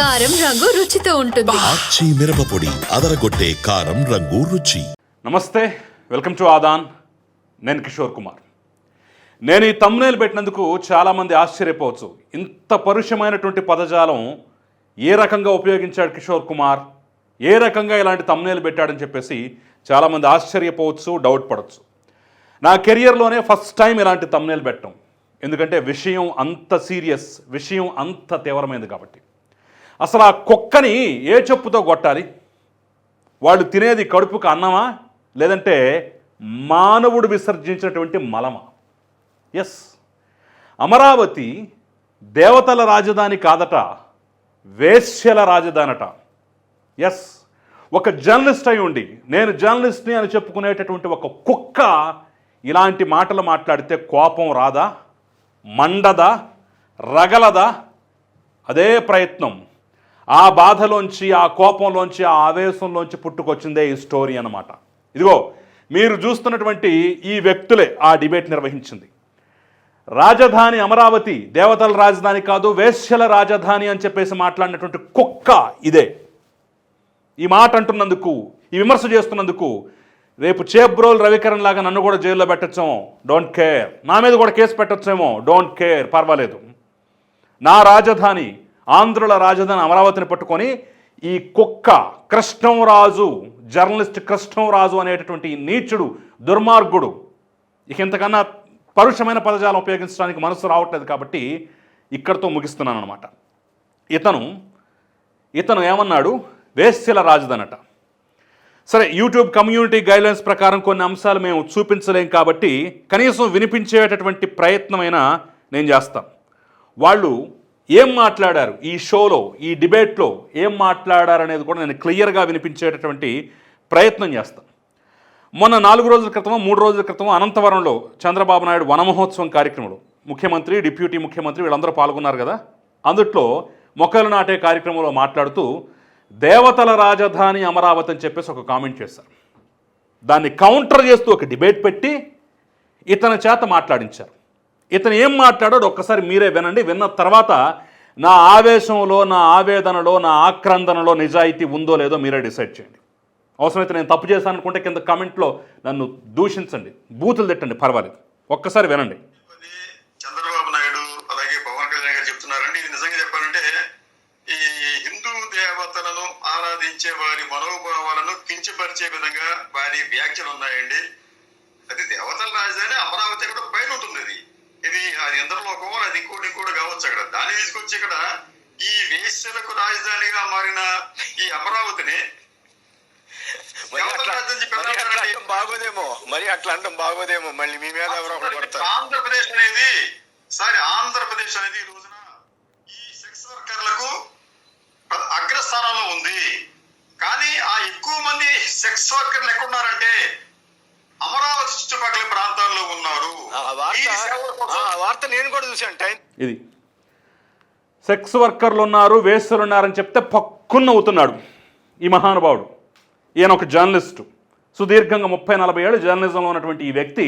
కారం రంగు రుచితో ఉంటుంది. ఆచి మిరపపొడి అదరగొట్టే కారం రంగు రుచి. నమస్తే వెల్కమ్ టు ఆదాన్. నేను కిషోర్ కుమార్. నేను ఈ తమ్నేలు పెట్టినందుకు చాలామంది ఆశ్చర్యపోవచ్చు. ఇంత పరుషమైనటువంటి పదజాలం ఏ రకంగా ఉపయోగించాడు కిషోర్ కుమార్? ఏ రకంగా ఇలాంటి తమ్నేలు పెట్టాడని చెప్పేసి చాలామంది ఆశ్చర్యపోవచ్చు డౌట్ పడవచ్చు నా కెరియర్లోనే ఫస్ట్ టైం ఇలాంటి తమ్నేలు పెట్టడం. ఎందుకంటే విషయం అంత సీరియస్ విషయం అంత తీవ్రమైనది కాబట్టి. అసలు ఆ కుక్కని ఏ చెప్పుతో కొట్టాలి? వాళ్ళు తినేది కడుపుకు అన్నమా? లేదంటే మానవుడు విసర్జించినటువంటి మలమా? ఎస్ అమరావతి దేవతల రాజధాని కాదట వేశ్యల రాజధానట. ఎస్ ఒక జర్నలిస్ట్ అయి ఉండి నేను జర్నలిస్ట్ని అని చెప్పుకునేటటువంటి ఒక కుక్క ఇలాంటి మాటలు మాట్లాడితే కోపం రాదా? మండదా? రగలదా? అదే ప్రయత్నం. ఆ బాధలోంచి ఆ కోపంలోంచి ఆ ఆవేశంలోంచి పుట్టుకొచ్చిందే ఈ స్టోరీ అన్నమాట. ఇదిగో మీరు చూస్తున్నటువంటి ఈ వ్యక్తులే ఆ డిబేట్ నిర్వహించింది. రాజధాని అమరావతి దేవతల రాజధాని కాదు వేశ్యల రాజధాని అని చెప్పేసి మాట్లాడినటువంటి కుక్క ఇదే. ఈ మాట అంటున్నందుకు ఈ విమర్శ చేస్తున్నందుకు రేపు చేబ్రోల్ రవికరణ్ లాగా నన్ను కూడా జైల్లో పెట్టచ్చేమో డోంట్ కేర్. నా మీద కూడా కేసు పెట్టచ్చేమో డోంట్ కేర్ పర్వాలేదు. నా రాజధాని ఆంధ్రుల రాజధాని అమరావతిని పట్టుకొని ఈ కుక్క కృష్ణంరాజు జర్నలిస్ట్ కృష్ణంరాజు అనేటటువంటి నీచుడు దుర్మార్గుడు ఇక ఇంతకన్నా పరుషమైన పదజాలం ఉపయోగించడానికి మనసు రావట్లేదు కాబట్టి ఇక్కడితో ముగిస్తున్నాను అనమాట ఇతను ఇతను ఏమన్నాడు? వేశ్యల రాజధానట సరే యూట్యూబ్ కమ్యూనిటీ గైడ్లైన్స్ ప్రకారం కొన్ని అంశాలు మేము చూపించలేం కాబట్టి కనీసం వినిపించేటటువంటి ప్రయత్నమైనా నేను చేస్తాను. వాళ్ళు ఏం మాట్లాడారు? ఈ షోలో ఈ డిబేట్లో ఏం మాట్లాడారు అనేది కూడా నేను క్లియర్గా వినిపించేటటువంటి ప్రయత్నం చేస్తాను మొన్న నాలుగు రోజుల క్రితం మూడు రోజుల క్రితం అనంతవరంలో చంద్రబాబు నాయుడు వనమహోత్సవం కార్యక్రమంలో ముఖ్యమంత్రి డిప్యూటీ ముఖ్యమంత్రి వీళ్ళందరూ పాల్గొన్నారు కదా? అందుట్లో మొక్కలు నాటే కార్యక్రమంలో మాట్లాడుతూ దేవతల రాజధాని అమరావతి అని చెప్పేసి ఒక కామెంట్ చేశారు. దాన్ని కౌంటర్ చేస్తూ ఒక డిబేట్ పెట్టి ఇతని చేత మాట్లాడించారు. ఇతను ఏం మాట్లాడాడు ఒక్కసారి మీరే వినండి. విన్న తర్వాత నా ఆవేశంలో నా ఆవేదనలో నా ఆక్రందనలో నిజాయితీ ఉందో లేదో మీరే డిసైడ్ చేయండి. అవసరమైతే నేను తప్పు చేశాను అనుకుంటే కింద కామెంట్లో నన్ను దూషించండి. బూతులు తిట్టండి పర్వాలేదు. ఒక్కసారి వినండి. అది చంద్రబాబు నాయుడు అలాగే పవన్ కళ్యాణ్ గారు చెప్తున్నారండి. ఇది నిజంగా చెప్పాలంటే ఈ హిందూ దేవతలను ఆరాధించే వారి మనోభావాలను కించపరిచే విధంగా వారి వ్యాఖ్యలు ఉన్నాయండి. అది దేవతల రాజధాని అమరావతి కూడా పైన ఉంటుంది అది ఇది అది ఇంకోటి ఇంకోటి కావచ్చు అక్కడ. దాన్ని తీసుకొచ్చి ఇక్కడ ఈ వేశ్యలకు రాజధానిగా మారిన ఈ అమరావతిని బాగోదేమో. మరి అట్లా అంటాం బాగోదేమో. మళ్ళీ మీ మీద ఎవరో ఆంధ్రప్రదేశ్ అనేది సారీ ఆంధ్రప్రదేశ్ అనేది ఈ రోజున ఈ సెక్స్ వర్కర్లకు అగ్రస్థానంలో ఉంది. కానీ ఆ ఎక్కువ మంది సెక్స్ వర్కర్లు ఎక్కడున్నారంటే అమరావతి చుట్టుపక్కల ప్రాంతాల్లో ఉన్నారు. ఆ వార్త నేను కూడా చూశాను టైం. ఇది. సెక్స్ వర్కర్లు ఉన్నారు వేస్తులు ఉన్నారని చెప్తే పక్కున్న అవుతున్నాడు ఈ మహానుభావుడు. ఈయన ఒక జర్నలిస్టు. సుదీర్ఘంగా ముప్పై నలభై ఏళ్ళు జర్నలిజంలో ఉన్నటువంటి ఈ వ్యక్తి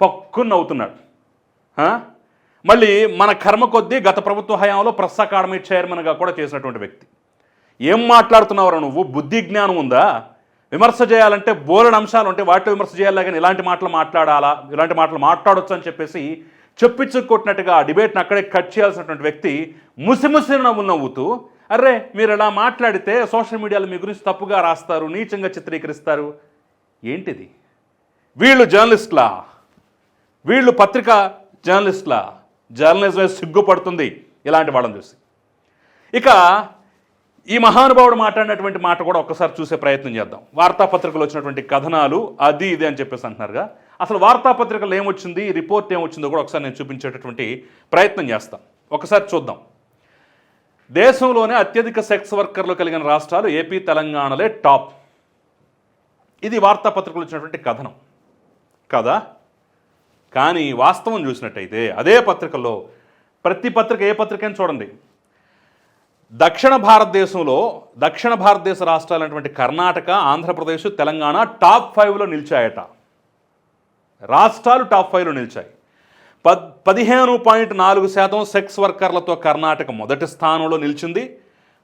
పక్కున్న అవుతున్నాడు ఆ? మళ్ళీ మన కర్మ కొద్దీ గత ప్రభుత్వ హయాంలో ప్రెస్ అకాడమీ చైర్మన్గా కూడా చేసినటువంటి వ్యక్తి. ఏం మాట్లాడుతున్నావురా నువ్వు? బుద్ధి జ్ఞానం ఉందా? విమర్శ చేయాలంటే బోలెడు అంశాలు ఉంటే వాటిలో విమర్శ చేయాలి కానీ ఇలాంటి మాటలు మాట్లాడాలా? ఇలాంటి మాటలు మాట్లాడొచ్చు అని చెప్పేసి చెప్పించుకొట్టినట్టుగా ఆ డిబేట్ని అక్కడే కట్ చేయాల్సినటువంటి వ్యక్తి ముసిముసి నవ్వు నవ్వుతూ అరే మీరు ఇలా మాట్లాడితే సోషల్ మీడియాలో మీ గురించి తప్పుగా రాస్తారు నీచంగా చిత్రీకరిస్తారు. ఏంటిది? వీళ్ళు జర్నలిస్టులా? వీళ్ళు పత్రికా జర్నలిస్టులా? జర్నలిజం సిగ్గుపడుతుంది ఇలాంటి వాళ్ళని చూసి. ఇక ఈ మహానుభావుడు మాట్లాడినటువంటి మాట కూడా ఒక్కసారి చూసే ప్రయత్నం చేద్దాం. వార్తాపత్రికలు వచ్చినటువంటి కథనాలు అది ఇది అని చెప్పేసి అంటున్నారుగా. అసలు వార్తాపత్రికలు ఏమొచ్చింది రిపోర్ట్ ఏమొచ్చిందో కూడా ఒకసారి నేను చూపించేటటువంటి ప్రయత్నం చేస్తాం. ఒకసారి చూద్దాం. దేశంలోనే అత్యధిక సెక్స్ వర్కర్లు కలిగిన రాష్ట్రాలు ఏపీ తెలంగాణలే టాప్. ఇది వార్తాపత్రికలు వచ్చినటువంటి కథనం. కదా? కానీ వాస్తవం చూసినట్టయితే అదే పత్రికల్లో ప్రతి పత్రిక ఏ పత్రిక అని చూడండి. దక్షిణ భారతదేశంలో దక్షిణ భారతదేశ రాష్ట్రాలైనటువంటి కర్ణాటక ఆంధ్రప్రదేశ్ తెలంగాణ టాప్ ఫైవ్లో నిలిచాయట. రాష్ట్రాలు టాప్ ఫైవ్లో నిలిచాయి. పద్ పదిహేను పాయింట్ నాలుగు శాతం సెక్స్ వర్కర్లతో కర్ణాటక మొదటి స్థానంలో నిలిచింది.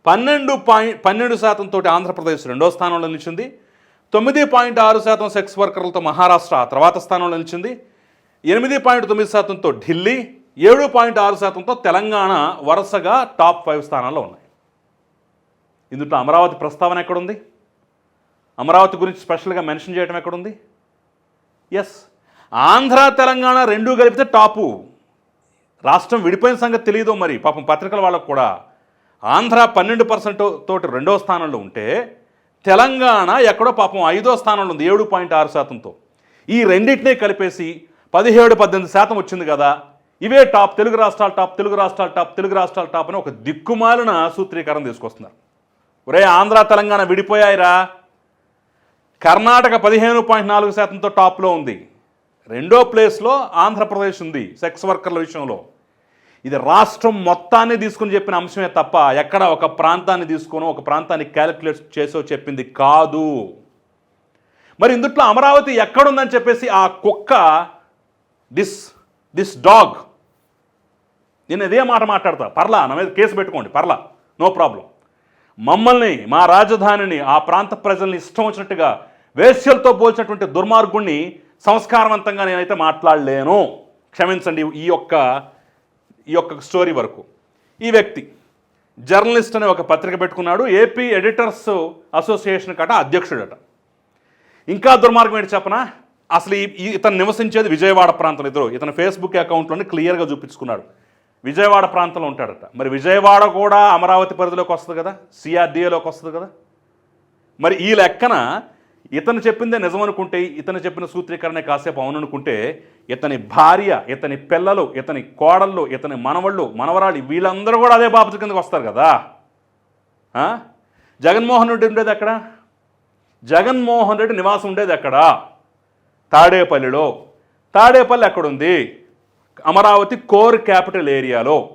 పన్నెండు పాయింట్ పన్నెండు శాతం తోటి ఆంధ్రప్రదేశ్ రెండో స్థానంలో నిలిచింది. తొమ్మిది పాయింట్ ఆరు శాతం సెక్స్ వర్కర్లతో మహారాష్ట్ర ఆ తర్వాత స్థానంలో నిలిచింది. ఎనిమిది పాయింట్ తొమ్మిది శాతంతో ఢిల్లీ. ఏడు పాయింట్ ఆరు శాతంతో తెలంగాణ వరుసగా టాప్ ఫైవ్ స్థానాల్లో ఉన్నాయి. ఇందులో అమరావతి ప్రస్తావన ఎక్కడుంది? అమరావతి గురించి స్పెషల్గా మెన్షన్ చేయడం ఎక్కడుంది? ఎస్ ఆంధ్ర తెలంగాణ రెండూ కలిపితే టాపు. రాష్ట్రం విడిపోయిన సంగతి తెలియదు మరి? పాపం పత్రికల వాళ్ళకు కూడా. ఆంధ్ర పన్నెండు పర్సెంట్ తోటి రెండో స్థానంలో ఉంటే తెలంగాణ ఎక్కడో పాపం ఐదో స్థానంలో ఉంది ఏడు పాయింట్ ఆరు శాతంతో. ఈ రెండింటినీ కలిపేసి పదిహేడు పద్దెనిమిది శాతం వచ్చింది కదా. ఇవే టాప్ తెలుగు రాష్ట్రాలు టాప్ తెలుగు రాష్ట్రాలు టాప్ తెలుగు రాష్ట్రాలు టాప్ అని ఒక దిక్కుమాలిన సూత్రీకరణ తీసుకొస్తున్నారు. ఒరే ఆంధ్ర తెలంగాణ విడిపోయాయిరా. కర్ణాటక పదిహేను పాయింట్ నాలుగు శాతంతో టాప్లో ఉంది. రెండో ప్లేస్లో ఆంధ్రప్రదేశ్ ఉంది సెక్స్ వర్కర్ల విషయంలో. ఇది రాష్ట్రం మొత్తాన్ని తీసుకుని చెప్పిన అంశమే తప్ప ఎక్కడ ఒక ప్రాంతాన్ని తీసుకొని ఒక ప్రాంతాన్ని క్యాలిక్యులేట్ చేసో చెప్పింది కాదు. మరి ఇందుట్లో అమరావతి ఎక్కడుందని చెప్పేసి ఆ కుక్క దిస్ దిస్ డాగ్ నేను ఇదే మాట మాట్లాడతా. పర్లా నా మీద కేసు పెట్టుకోండి. పర్లా నో ప్రాబ్లం. మమ్మల్ని మా రాజధానిని ఆ ప్రాంత ప్రజల్ని ఇష్టం వచ్చినట్టుగా వేశ్యలతో పోల్చినటువంటి దుర్మార్గుణ్ణి సంస్కారవంతంగా నేనైతే మాట్లాడలేను. క్షమించండి ఈ యొక్క ఈ యొక్క స్టోరీ వరకు. ఈ వ్యక్తి జర్నలిస్ట్ అనే ఒక పత్రిక పెట్టుకున్నాడు. ఏపీ ఎడిటర్స్ అసోసియేషన్ కట అధ్యక్షుడట. ఇంకా దుర్మార్గం ఏంటి చెప్పనా? అసలు ఈ ఈ- ఇతను నివసించేది విజయవాడ ప్రాంతం ఇద్దరు. ఇతను ఫేస్బుక్ అకౌంట్లోనే క్లియర్గా చూపించుకున్నాడు. విజయవాడ ప్రాంతంలో ఉంటాడట. మరి విజయవాడ కూడా అమరావతి పరిధిలోకి వస్తుంది కదా? సిఆర్డీఏలోకి వస్తుంది కదా? మరి ఈ లెక్కన ఇతను చెప్పిందే నిజం అనుకుంటే ఇతను చెప్పిన సూత్రీకరణే కాసేపు అవుననుకుంటే ఇతని భార్య ఇతని పిల్లలు ఇతని కోడళ్ళు ఇతని మనవళ్ళు మనవరాళ్ళు వీళ్ళందరూ కూడా అదే బాబు కిందకి వస్తారు కదా? జగన్మోహన్ రెడ్డి ఉండేది ఎక్కడ? జగన్మోహన్ రెడ్డి నివాసం ఉండేది ఎక్కడ? తాడేపల్లిలో. తాడేపల్లి ఎక్కడుంది? అమరావతి కోర్ క్యాపిటల్ ఏరియాలో.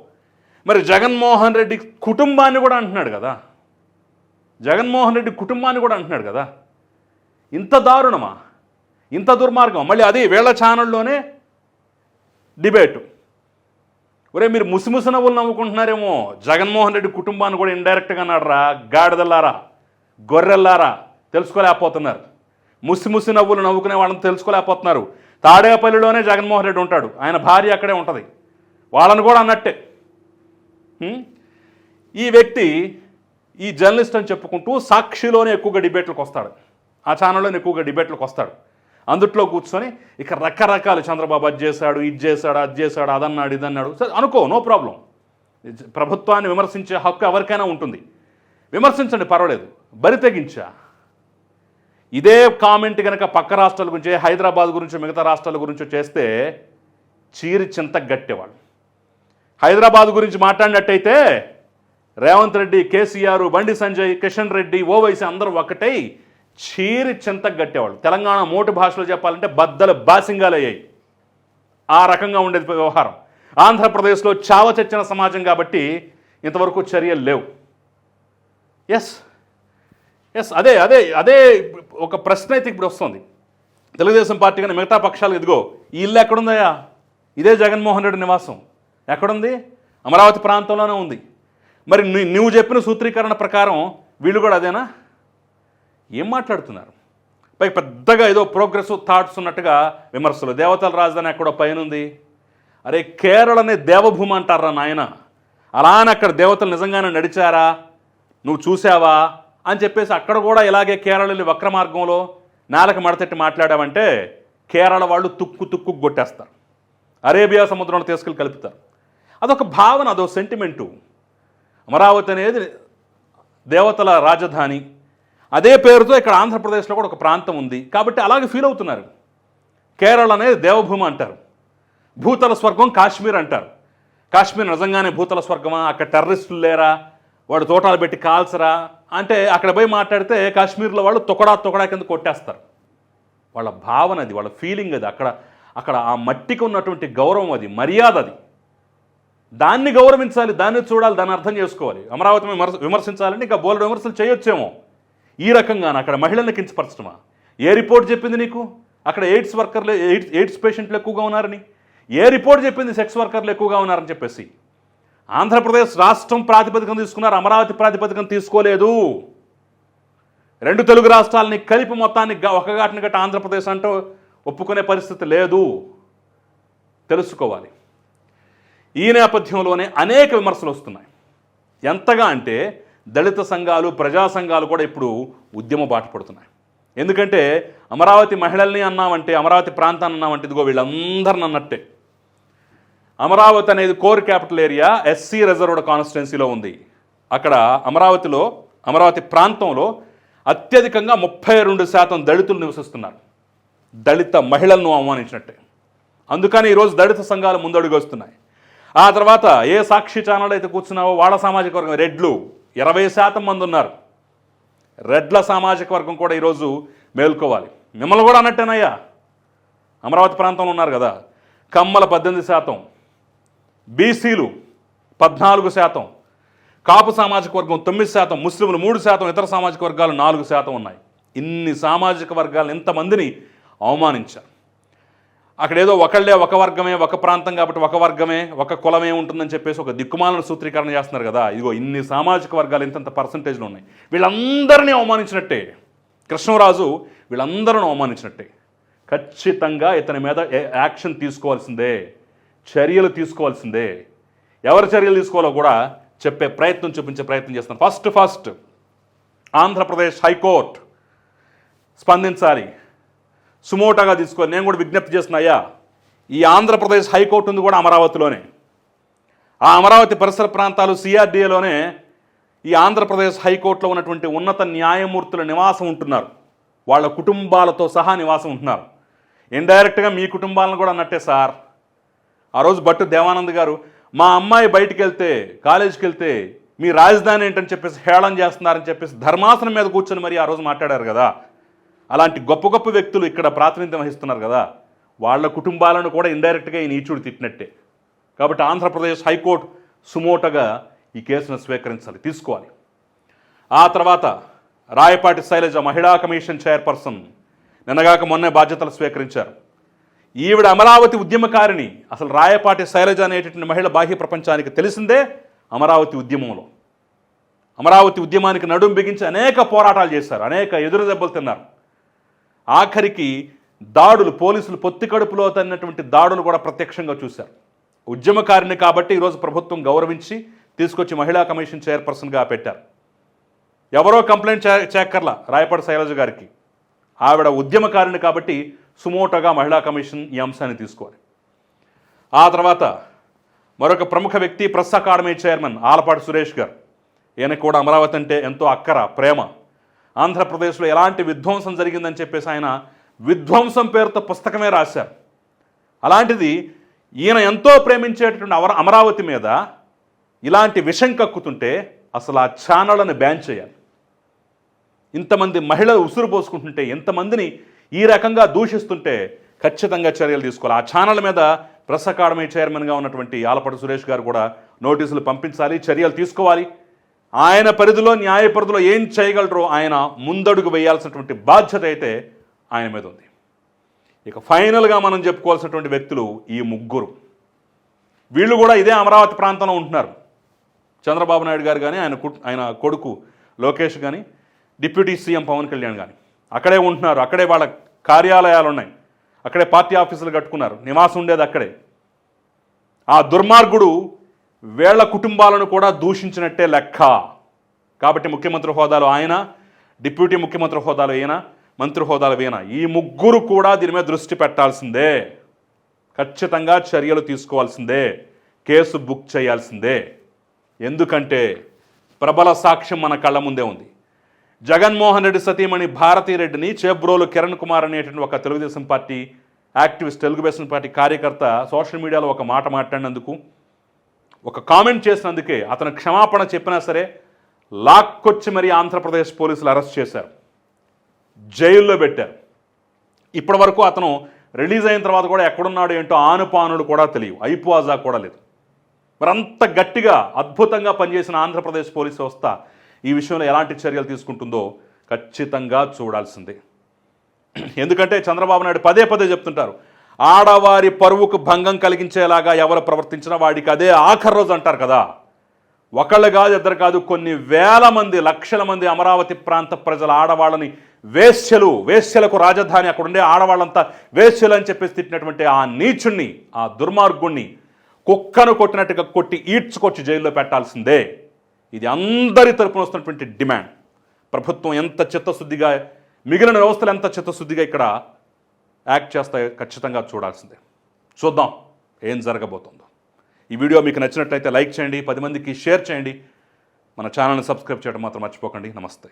మరి జగన్మోహన్ రెడ్డి కుటుంబాన్ని కూడా అంటున్నాడు కదా. జగన్మోహన్ రెడ్డి కుటుంబాన్ని కూడా అంటున్నాడు కదా. ఇంత దారుణమా? ఇంత దుర్మార్గం మళ్ళీ అది వీళ్ళ ఛానల్లోనే డిబేటు. ఒరే మీరు ముసిముసి నవ్వులు నవ్వుకుంటున్నారేమో. జగన్మోహన్ రెడ్డి కుటుంబాన్ని కూడా ఇండైరెక్ట్గా అన్నాడరా గాడిదల్లారా గొర్రెల్లారా తెలుసుకోలేకపోతున్నారు. ముసి ముసి నవ్వులు నవ్వుకునే వాళ్ళని తెలుసుకోలేకపోతున్నారు. తాడేపల్లిలోనే జగన్మోహన్ రెడ్డి ఉంటాడు. ఆయన భార్య అక్కడే ఉంటుంది. వాళ్ళని కూడా అన్నట్టే. ఈ వ్యక్తి ఈ జర్నలిస్ట్ అని చెప్పుకుంటూ సాక్షిలోనే ఎక్కువగా డిబేట్లకు వస్తాడు. ఆ ఛానల్లోనే ఎక్కువగా డిబేట్లకు వస్తాడు. అందుట్లో కూర్చొని ఇక రకరకాలు చంద్రబాబు అది చేశాడు ఇది చేశాడు అది చేశాడు అదన్నాడు ఇదన్నాడు. సరే అనుకో నో ప్రాబ్లం. ప్రభుత్వాన్ని విమర్శించే హక్కు ఎవరికైనా ఉంటుంది. విమర్శించండి పర్వాలేదు. బరి తెగించా. ఇదే కామెంట్ కనుక పక్క రాష్ట్రాల గురించి హైదరాబాద్ గురించి మిగతా రాష్ట్రాల గురించి చేస్తే చీరి చింత గట్టేవాళ్ళు. హైదరాబాద్ గురించి మాట్లాడినట్టయితే రేవంత్ రెడ్డి కేసీఆర్ బండి సంజయ్ కిషన్ రెడ్డి ఓవైసీ అందరూ ఒకటై చీరి చింతకు గట్టేవాళ్ళు. తెలంగాణ మోటు భాషలో చెప్పాలంటే బద్దలు బాసింగాలయ్యాయి. ఆ రకంగా ఉండేది వ్యవహారం. ఆంధ్రప్రదేశ్లో చావచచ్చిన సమాజం కాబట్టి ఇంతవరకు చర్యలు లేవు. ఎస్ ఎస్ అదే అదే అదే ఒక ప్రశ్న అయితే ఇప్పుడు వస్తుంది. తెలుగుదేశం పార్టీ కానీ మిగతా పక్షాలు ఇదిగో ఈ ఇల్లు ఎక్కడుందయ్యా? ఇదే జగన్మోహన్ రెడ్డి నివాసం. ఎక్కడుంది? అమరావతి ప్రాంతంలోనే ఉంది. మరి నువ్వు చెప్పిన సూత్రీకరణ ప్రకారం వీళ్ళు కూడా అదేనా? ఏం మాట్లాడుతున్నారు? పై పెద్దగా ఏదో ప్రోగ్రెస్ థాట్స్ ఉన్నట్టుగా విమర్శలు. దేవతల రాజధాని ఎక్కడో పైన ఉంది అరే కేరళనే దేవభూమి అంటారా నాయన? అలానే అక్కడ దేవతలు నిజంగానే నడిచారా? నువ్వు చూసావా అని చెప్పేసి అక్కడ కూడా ఇలాగే కేరళని వక్ర మార్గంలో నేలకు మడతెట్టి మాట్లాడామంటే కేరళ వాళ్ళు తుక్కు తుక్కు కొట్టేస్తారు. అరేబియా సముద్రంలో తీసుకెళ్ళి కలుపుతారు. అదొక భావన అదొక సెంటిమెంటు అమరావతి అనేది దేవతల రాజధాని. అదే పేరుతో ఇక్కడ ఆంధ్రప్రదేశ్లో కూడా ఒక ప్రాంతం ఉంది. కాబట్టి అలాగే ఫీల్ అవుతున్నారు. కేరళ అనేది దేవభూమి అంటారు. భూతల స్వర్గం కాశ్మీర్ అంటారు. కాశ్మీర్ నిజంగానే భూతల స్వర్గమా? అక్కడ టెర్రరిస్టులు లేరా? వాడు తోటాలు పెట్టి కాల్చరా? అంటే అక్కడ పోయి మాట్లాడితే కాశ్మీర్లో వాళ్ళు తొకడా తొకడా కింద కొట్టేస్తారు. వాళ్ళ భావన అది వాళ్ళ ఫీలింగ్ అది. అక్కడ అక్కడ ఆ మట్టికి ఉన్నటువంటి గౌరవం అది మర్యాద అది. దాన్ని గౌరవించాలి దాన్ని చూడాలి దాన్ని అర్థం చేసుకోవాలి. అమరావతి విమర్శ విమర్శించాలంటే ఇంకా బోలెడు విమర్శలు చేయొచ్చేమో. ఈ రకంగా అక్కడ మహిళల్ని కించపరచడమా? ఏ రిపోర్ట్ చెప్పింది నీకు? అక్కడ ఎయిడ్స్ వర్కర్లు ఎయిడ్స్ ఎయిడ్స్ పేషెంట్లు ఎక్కువగా ఉన్నారని? ఏ రిపోర్ట్ చెప్పింది సెక్స్ వర్కర్లు ఎక్కువగా ఉన్నారని చెప్పేసి? ఆంధ్రప్రదేశ్ రాష్ట్రం ప్రాతిపదికన తీసుకున్నారు అమరావతి ప్రాతిపదికన తీసుకోలేదు. రెండు తెలుగు రాష్ట్రాలని కలిపి మొత్తాన్ని గ- ఒక ఘాటిని గట్ట ఆంధ్రప్రదేశ్ అంటూ ఒప్పుకునే పరిస్థితి లేదు. తెలుసుకోవాలి. ఈ నేపథ్యంలోనే అనేక విమర్శలు వస్తున్నాయి. ఎంతగా అంటే దళిత సంఘాలు ప్రజా సంఘాలు కూడా ఇప్పుడు ఉద్యమ బాట పడుతున్నాయి. ఎందుకంటే అమరావతి మహిళల్ని అన్నామంటే అమరావతి ప్రాంతాన్ని అన్నామంటే ఇదిగో వీళ్ళందరిని అన్నట్టే. అమరావతి అనేది core capital area SC reserved కాన్స్టిట్యున్సీలో ఉంది. అక్కడ అమరావతిలో అమరావతి ప్రాంతంలో అత్యధికంగా ముప్పై రెండు శాతం దళితులు నివసిస్తున్నారు. దళిత మహిళలను అవమానించినట్టే. అందుకని ఈరోజు దళిత సంఘాలు ముందడుగు వస్తున్నాయి. ఆ తర్వాత ఏ సాక్షి ఛానల్ అయితే కూర్చున్నావో వాళ్ళ సామాజిక వర్గం రెడ్లు ఇరవై శాతం మంది ఉన్నారు. రెడ్ల సామాజిక వర్గం కూడా ఈరోజు మేల్కోవాలి. మిమ్మల్ని కూడా అన్నట్టేనయ్యా. అమరావతి ప్రాంతంలో ఉన్నారు కదా. కమ్మల పద్దెనిమిది శాతం బీసీలు పద్నాలుగు శాతం కాపు సామాజిక వర్గం తొమ్మిది శాతం ముస్లింలు మూడు శాతం ఇతర సామాజిక వర్గాలు నాలుగు శాతం ఉన్నాయి. ఇన్ని సామాజిక వర్గాలు ఇంతమందిని అవమానించారు. అక్కడ ఏదో ఒకళ్ళే ఒక వర్గమే ఒక ప్రాంతం కాబట్టి ఒక వర్గమే ఒక కులమే ఉంటుందని చెప్పేసి ఒక దిక్కుమాలను సూత్రీకరణ చేస్తున్నారు కదా. ఇదిగో ఇన్ని సామాజిక వర్గాలు ఇంతంత పర్సంటేజ్లు ఉన్నాయి. వీళ్ళందరినీ అవమానించినట్టే. కృష్ణరాజు వీళ్ళందరూ అవమానించినట్టే. ఖచ్చితంగా ఇతని మీద యాక్షన్ తీసుకోవాల్సిందే. చర్యలు తీసుకోవాల్సిందే. ఎవరు చర్యలు తీసుకోవాలో కూడా చెప్పే ప్రయత్నం చూపించే ప్రయత్నం చేస్తాను ఫస్ట్ ఫస్ట్ ఆంధ్రప్రదేశ్ హైకోర్టు స్పందించాలి. సుమోటాగా తీసుకొని నేను కూడా విజ్ఞప్తి చేస్తున్నాయా ఈ ఆంధ్రప్రదేశ్ హైకోర్టు ఉంది కూడా అమరావతిలోనే. ఆ అమరావతి పరిసర ప్రాంతాలు సిఆర్డీఏలోనే ఈ ఆంధ్రప్రదేశ్ హైకోర్టులో ఉన్నటువంటి ఉన్నత న్యాయమూర్తుల నివాసం ఉంటున్నారు. వాళ్ళ కుటుంబాలతో సహా నివాసం ఉంటున్నారు. ఇండైరెక్ట్గా మీ కుటుంబాలను కూడా అన్నట్టే సార్. ఆ రోజు భట్టు దేవానంద్ గారు మా అమ్మాయి బయటికి వెళ్తే కాలేజీకి వెళ్తే మీ రాజధాని ఏంటని చెప్పేసి హేళన చేస్తున్నారని చెప్పేసి ధర్మాసనం మీద కూర్చొని మరి ఆ రోజు మాట్లాడారు కదా. అలాంటి గొప్ప గొప్ప వ్యక్తులు ఇక్కడ ప్రాతినిధ్యం వహిస్తున్నారు కదా. వాళ్ళ కుటుంబాలను కూడా ఇండైరెక్ట్గా ఈ నీచుడు తిట్టినట్టే. కాబట్టి ఆంధ్రప్రదేశ్ హైకోర్టు సుమోటగా ఈ కేసును స్వీకరించాలి. తీసుకోవాలి. ఆ తర్వాత రాయపాటి శైలజ మహిళా కమిషన్ చైర్పర్సన్ నిన్నగాక మొన్నే బాధ్యతలు స్వీకరించారు. ఈవిడ అమరావతి ఉద్యమకారిణి అసలు రాయపాటి శైలజ అనేటటువంటి మహిళ బాహ్య ప్రపంచానికి తెలిసిందే అమరావతి ఉద్యమంలో. అమరావతి ఉద్యమానికి నడుం బిగించి అనేక పోరాటాలు చేశారు అనేక ఎదురు దెబ్బలు తిన్నారు. ఆఖరికి దాడులు పోలీసులు పొత్తి కడుపులో తన్నటువంటి దాడులు కూడా ప్రత్యక్షంగా చూశారు. ఉద్యమకారిణి కాబట్టి ఈరోజు ప్రభుత్వం గౌరవించి తీసుకొచ్చి మహిళా కమిషన్ చైర్పర్సన్గా పెట్టారు. ఎవరో కంప్లైంట్ చే చేక్కర్లా రాయపాటి శైలజ గారికి. ఆవిడ ఉద్యమకారిణి కాబట్టి సుమోటగా మహిళా కమిషన్ ఈ అంశాన్ని తీసుకోవాలి. ఆ తర్వాత మరొక ప్రముఖ వ్యక్తి press academy chairman Alapati Suresh garu. ఈయన కూడా అమరావతి అంటే ఎంతో అక్కర ప్రేమ. ఆంధ్రప్రదేశ్లో ఎలాంటి విధ్వంసం జరిగిందని చెప్పేసి ఆయన విధ్వంసం పేరుతో పుస్తకమే రాశారు. అలాంటిది ఈయన ఎంతో ప్రేమించేటటువంటి అవర అమరావతి మీద ఇలాంటి విషం కక్కుతుంటే అసలు ఆ ఛానళ్ళని బ్యాన్ చేయాలి. ఇంతమంది మహిళలు ఉసురు పోసుకుంటుంటే ఎంతమందిని ఈ రకంగా దూషిస్తుంటే ఖచ్చితంగా చర్యలు తీసుకోవాలి. ఆ ఛానల్ మీద ప్రెస్ అకాడమీ చైర్మన్గా ఉన్నటువంటి ఆలపాటి సురేష్ గారు కూడా నోటీసులు పంపించాలి చర్యలు తీసుకోవాలి. ఆయన పరిధిలో న్యాయ పరిధిలో ఏం చేయగలరో ఆయన ముందడుగు వేయాల్సినటువంటి బాధ్యత అయితే ఆయన మీద ఉంది. ఇక ఫైనల్గా మనం చెప్పుకోవాల్సినటువంటి వ్యక్తులు ఈ ముగ్గురు. వీళ్ళు కూడా ఇదే అమరావతి ప్రాంతంలో ఉంటున్నారు. చంద్రబాబు నాయుడు గారు కానీ ఆయన కు ఆయన కొడుకు లోకేష్ కానీ డిప్యూటీ సీఎం పవన్ కళ్యాణ్ కానీ అక్కడే ఉంటున్నారు అక్కడే వాళ్ళ కార్యాలయాలు ఉన్నాయి అక్కడే పార్టీ ఆఫీసులు కట్టుకున్నారు నివాసం ఉండేది అక్కడే. ఆ దుర్మార్గుడు వేళ్ళ కుటుంబాలను కూడా దూషించినట్టే లెక్క. కాబట్టి ముఖ్యమంత్రి హోదాలో ఆయన డిప్యూటీ ముఖ్యమంత్రి హోదాలో ఈయన మంత్రి హోదాలో ఈయన. ఈ ముగ్గురు కూడా దీని మీద దృష్టి పెట్టాల్సిందే. ఖచ్చితంగా చర్యలు తీసుకోవాల్సిందే. కేసు బుక్ చేయాల్సిందే. ఎందుకంటే ప్రబల సాక్ష్యం మన కళ్ళ ముందే ఉంది. జగన్మోహన్ రెడ్డి సతీమణి భారతీరెడ్డిని చేబ్రోలు కిరణ్ కుమార్ అనేటువంటి ఒక Telugu Desam party activist Telugu Desam party కార్యకర్త సోషల్ మీడియాలో ఒక మాట మాట్లాడినందుకు ఒక కామెంట్ చేసినందుకే అతను క్షమాపణ చెప్పినా సరే లాక్కొచ్చి మరీ ఆంధ్రప్రదేశ్ పోలీసులు అరెస్ట్ చేశారు. జైల్లో పెట్టారు. ఇప్పటి వరకు అతను రిలీజ్ అయిన తర్వాత కూడా ఎక్కడున్నాడు ఏంటో ఆనుపానుడు కూడా తెలియవు. ఐపువాజా కూడా లేదు. మరి అంత గట్టిగా అద్భుతంగా పనిచేసిన ఆంధ్రప్రదేశ్ పోలీస్ వ్యవస్థ ఈ విషయంలో ఎలాంటి చర్యలు తీసుకుంటుందో ఖచ్చితంగా చూడాల్సిందే. ఎందుకంటే చంద్రబాబు నాయుడు పదే పదే చెప్తుంటారు ఆడవారి పరువుకు భంగం కలిగించేలాగా ఎవరు ప్రవర్తించినా వాడికి అదే ఆఖరి రోజు అంటారు కదా. ఒకళ్ళు కాదు ఇద్దరు కాదు కొన్ని వేల మంది లక్షల మంది అమరావతి ప్రాంత ప్రజల ఆడవాళ్ళని వేశ్యలు వేశ్యలకు రాజధాని అక్కడ ఉండే ఆడవాళ్ళంతా వేశ్యలు అని చెప్పేసి తిట్టినటువంటి ఆ నీచుణ్ణి ఆ దుర్మార్గుణ్ణి కుక్కను కొట్టినట్టుగా కొట్టి ఈడ్చుకొచ్చి జైల్లో పెట్టాల్సిందే. ఇది అందరి తరపున వస్తున్నటువంటి డిమాండ్. ప్రభుత్వం ఎంత చిత్తశుద్ధిగా మిగిలిన వ్యవస్థలు ఎంత చిత్తశుద్ధిగా ఇక్కడ యాక్ట్ చేస్తాయో ఖచ్చితంగా చూడాల్సిందే. చూద్దాం ఏం జరగబోతుందో. ఈ వీడియో మీకు నచ్చినట్లయితే లైక్ చేయండి పది మందికి షేర్ చేయండి. మన ఛానల్ని సబ్స్క్రైబ్ చేయడం మాత్రం మర్చిపోకండి. నమస్తే.